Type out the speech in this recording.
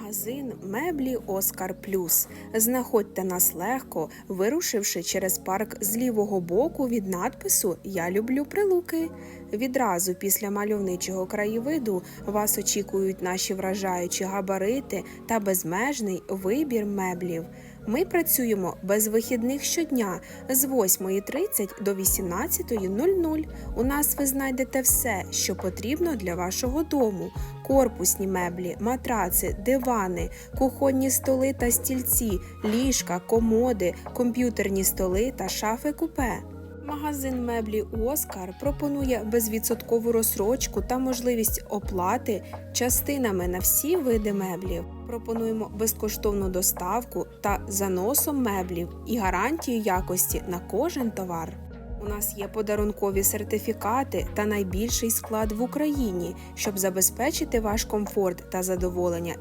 Магазин меблі Оскар Плюс. Знаходьте нас легко, вирушивши через парк з лівого боку від надпису Я люблю прилуки. Відразу після мальовничого краєвиду вас очікують наші вражаючі габарити та безмежний вибір меблів. Ми працюємо без вихідних щодня з 8.30 до 18.00. У нас ви знайдете все, що потрібно для вашого дому: корпусні меблі, матраци, дивани, кухонні столи та стільці, ліжка, комоди, комп'ютерні столи та шафи купе. Магазин меблі Оскар пропонує безвідсоткову розсрочку та можливість оплати частинами на всі види меблів. Пропонуємо безкоштовну доставку та заносом меблів і гарантію якості на кожен товар. У нас є подарункові сертифікати та найбільший склад в Україні, щоб забезпечити ваш комфорт та задоволення